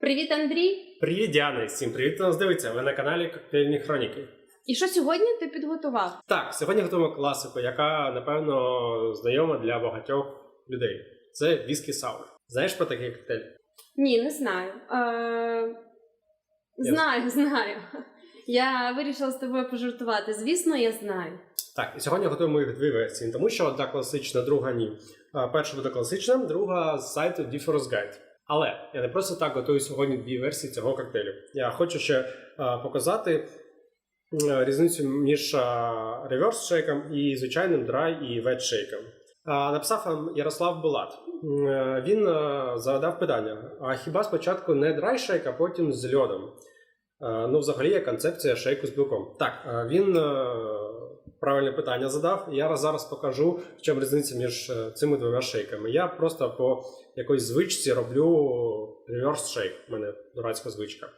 Привіт, Андрій! Привіт, Діана! Всім привіт, хто нас дивиться. Ви на каналі Коктейльні Хроніки. І що сьогодні ти підготував? Так, сьогодні готуємо класику, яка напевно знайома для багатьох людей. Це віскі саур. Знаєш про такий коктейль? Ні, не знаю. Е... Знаю, знаю. Я вирішила з тобою пожартувати. Звісно, я знаю. Так, і сьогодні готуємо їх дві версії, тому що одна класична, друга ні. Перша буде класична, друга з сайту Difference Guide. Але я не просто так готую сьогодні дві версії цього коктейлю. Я хочу ще а, показати м, різницю між реверс шейком і звичайним драй і вет шейком. Написав нам Ярослав Булат. Е, Він е, задав питання: а хіба спочатку не драй шейк, а потім з льодом? Е, Ну, взагалі є концепція шейку з білком. Так, е, він е, правильне питання задав. Я зараз покажу, в чому різниця між е, цими двома шейками. Я просто по якоїсь звичці роблю реверс шейк. У мене дурацька звичка.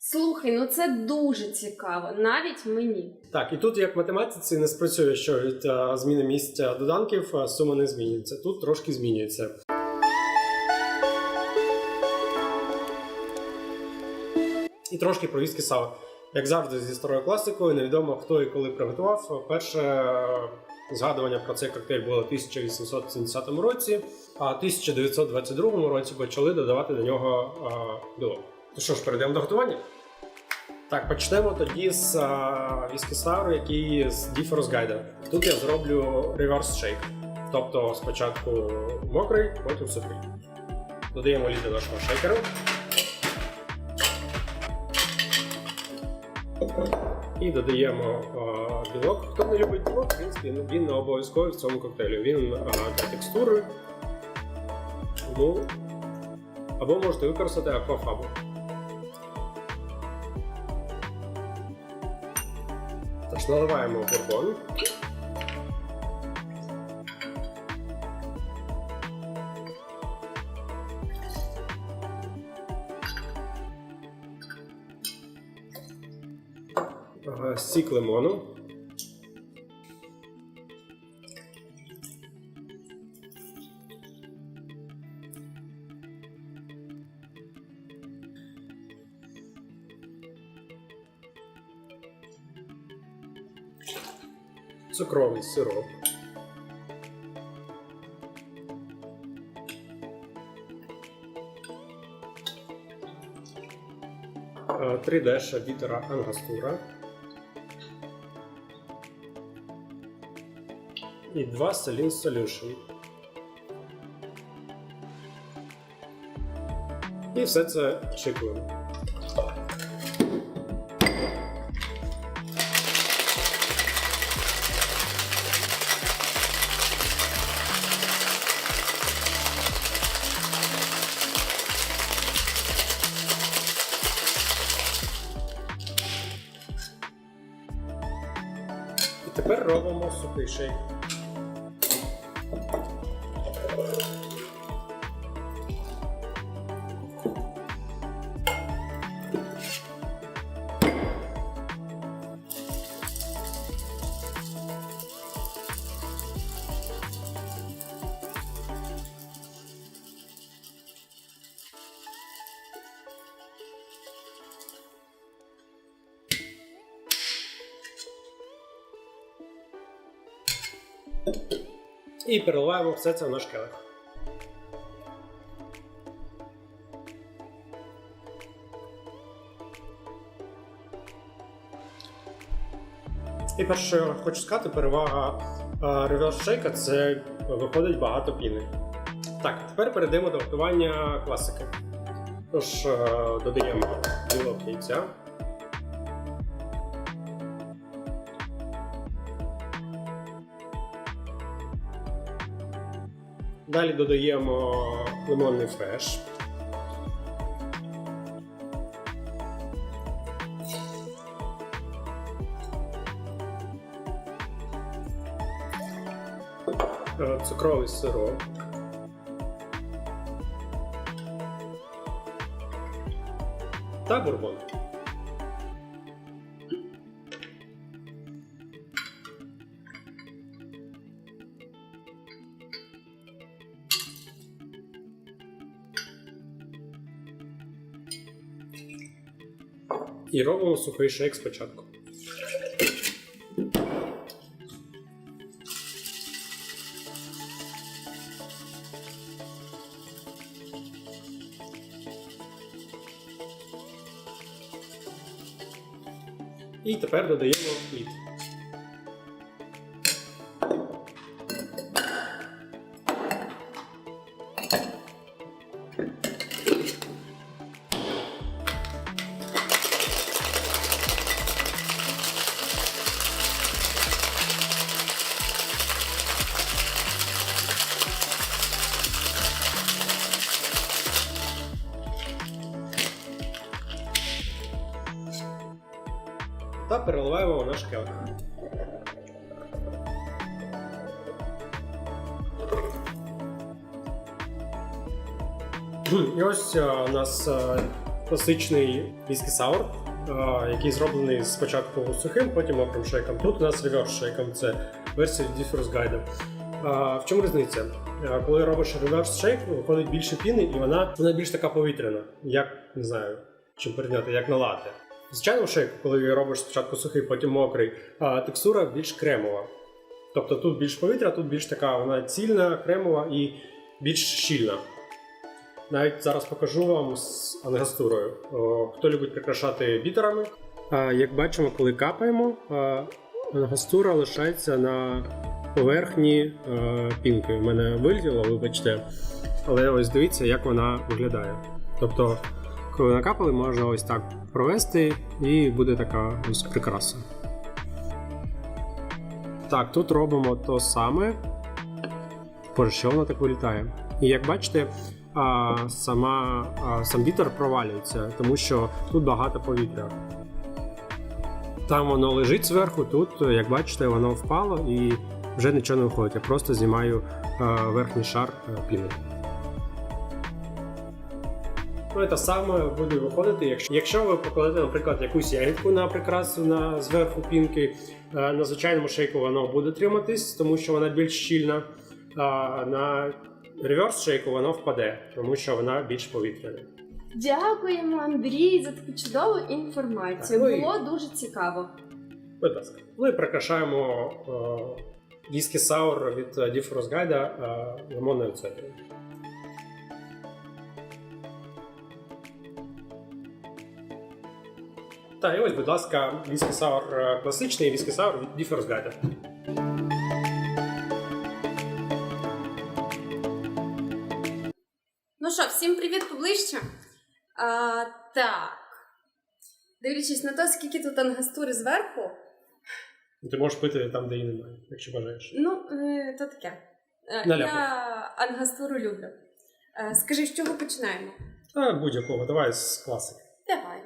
Слухай, ну це дуже цікаво, навіть мені. Так, і тут, як в математиці, не спрацює, що від е, зміни місця доданків е, сума не змінюється. Тут трошки змінюється. І трошки про віскі саур. Як завжди, зі старою класикою, невідомо хто і коли приготував. Перше е, згадування про цей коктейль було в 1870 році, а в 1922 році почали додавати до нього е, білок. То що ж, перейдемо до готування? Так, почнемо тоді з а, віскі сауру, який з Difference Guide. Тут я зроблю reverse shake. Тобто спочатку мокрий, потім сухий. Додаємо лід до нашого шейкеру. І додаємо а, білок. Хто не любить білок, в принципі, ну, він не обов'язковий в цьому коктейлі. Він а, для текстури. Ну, або можете використати аквафабу. Тож наливаємо бурбон. Сік лимону. Цукровий сироп. Е, Три деша бітера ангастура. І два Saline Solution. І все це шикуємо. І тепер робимо сухий шейк. І переливаємо все це в наш келих. І перше, що я хочу сказати, перевага реверс шейка це виходить багато піни. Так, тепер перейдемо до готування класики. Тож, е, додаємо білок яйця. Далі додаємо лимонний фреш. Е, Цукровий сироп. Та бурбон. І робимо сухий шейк спочатку. І тепер додаємо лід. Переливаємо в наш келих. І ось е, у нас е, класичний віскі саур, е, який зроблений спочатку сухим, потім окрем шейком. Тут у нас реверс шейком, це версія Difference Guide. В чому різниця? Коли робиш реверс шейк, виходить більше піни, і вона, вона більш така повітряна, як не знаю, чим порівняти, як на лате. Звичайно, шейк, коли робиш спочатку сухий, потім мокрий, а текстура більш кремова. Тобто тут більш повітря, тут більш така вона цільна, кремова і більш щільна. Навіть зараз покажу вам з ангастурою. Хто любить прикрашати бітерами. Як бачимо, коли капаємо, ангастура лишається на поверхні пінки. У мене вилетіло, вибачте. Але ось дивіться, як вона виглядає. Тобто, коли накапали, можна ось так провести, і буде така ось прикраса. Так, тут робимо то саме. Боже, що воно так вилітає? І як бачите, а, сама, а, сам вітер провалюється, тому що тут багато повітря. Там воно лежить зверху, тут, як бачите, воно впало і вже нічого не виходить. Я просто знімаю а, верхній шар а, піни. Ну, це саме буде виходити, якщо, якщо ви покладете, наприклад, якусь ягідку на прикрасу на зверху пінки, е, на звичайному шейку воно буде триматись, тому що вона більш щільна. А на реверс шейку воно впаде, тому що вона більш повітряна. Дякуємо, Андрій, за таку чудову інформацію. Так, ну і- Було дуже цікаво. Будь ласка. Ми прикрашаємо е, віскі саур від е, Guide е, лимонною цедрою. Так, і ось, будь ласка, віскісаур е, класичний і віскі від Difference Guide. Ну що, всім привіт поближче. А, так. Дивлячись на те, скільки тут ангастури зверху, Ти можеш пити там, де її немає, якщо бажаєш. ну, е, то таке. Е, Я ангастуру люблю. Скажи, з чого починаємо? А будь-якого, давай з класики. Давай.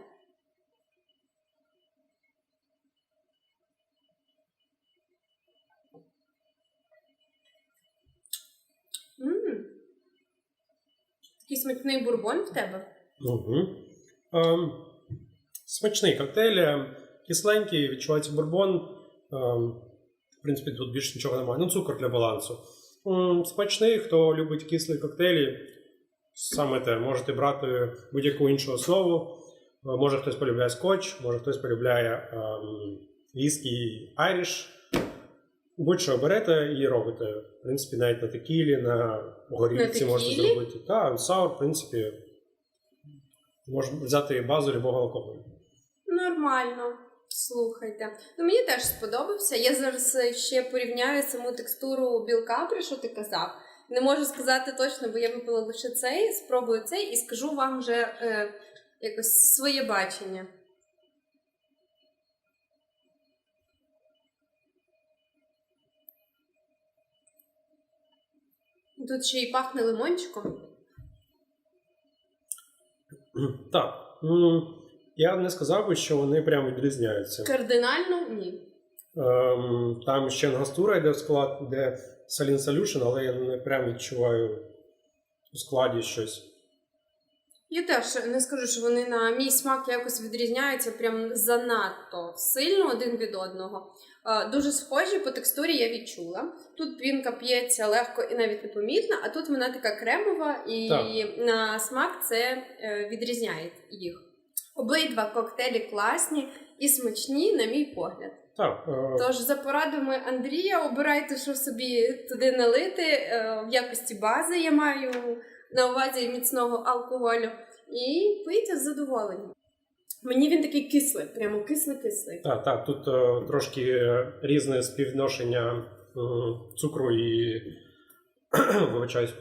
Такий смачний бурбон в тебе. Угу. Ем, смачний коктейль, е, кисленький, відчувається бурбон. Ем, в принципі, тут більше нічого немає. Ну, цукор для балансу. Ем, смачний, хто любить кислі коктейлі, саме те, можете брати будь-яку іншу основу. Е, Може хтось полюбляє скотч, може хтось полюбляє ем, віскі айріш. Будь-що берете і робите. В принципі, навіть на текілі, на горілці На текілі? зробити. Так, саур, в принципі, можна взяти базу любого алкоголю. Нормально. Слухайте. Ну мені теж сподобався. Я зараз е, ще порівняю саму текстуру білка, про що ти казав. Не можу сказати точно, бо я випила лише цей, спробую цей і скажу вам вже е, якось своє бачення. Тут ще й пахне лимончиком. Так. м, Я не сказав би, що вони прямо відрізняються. Кардинально ні. Ем, Там ще ангастура йде в склад, де Saline Solution, але я не прям відчуваю у складі щось. Я теж не скажу, що вони на мій смак якось відрізняються прям занадто сильно один від одного. Е, Дуже схожі по текстурі я відчула. Тут пінка п'ється легко і навіть непомітно, а тут вона така кремова, і Так. на смак це е, відрізняє їх. Обидва коктейлі класні і смачні, на мій погляд. Так, е, Тож за порадами Андрія обирайте, що собі туди налити. В якості бази я маю на увазі міцного алкоголю. І пийте з задоволенням. Мені він такий кислий, прямо кислий-кислий. так, так, тут е, трошки е, різне співвідношення е, цукру і вибачаюсь,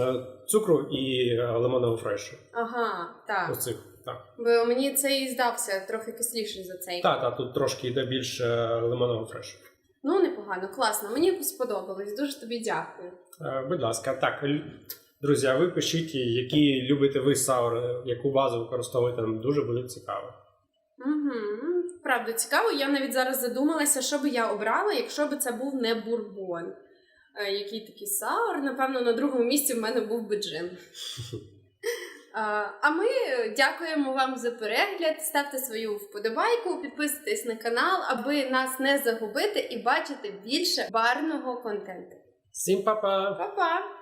е, цукру і е, лимонного фрешу. Ага, так. Оцих. Так. Бо мені цей здався трохи кисліший за цей. так, так, тут трошки йде більше лимонного фрешу. Ну, непогано, класно. Мені сподобалось. Дуже тобі дякую. Е, Будь ласка, так. л- Друзі, а ви пишіть, які любите ви саури, яку базу використовуєте, нам дуже буде цікаво. Угу. Правда, цікаво. Я навіть зараз задумалася, що би я обрала, якщо би це був не бурбон. Е, який такий саур. Напевно, на другому місці в мене був би джин. А, А ми дякуємо вам за перегляд. Ставте свою вподобайку, підписуйтесь на канал, аби нас не загубити і бачити більше барного контенту. Всім па-па! Па-па!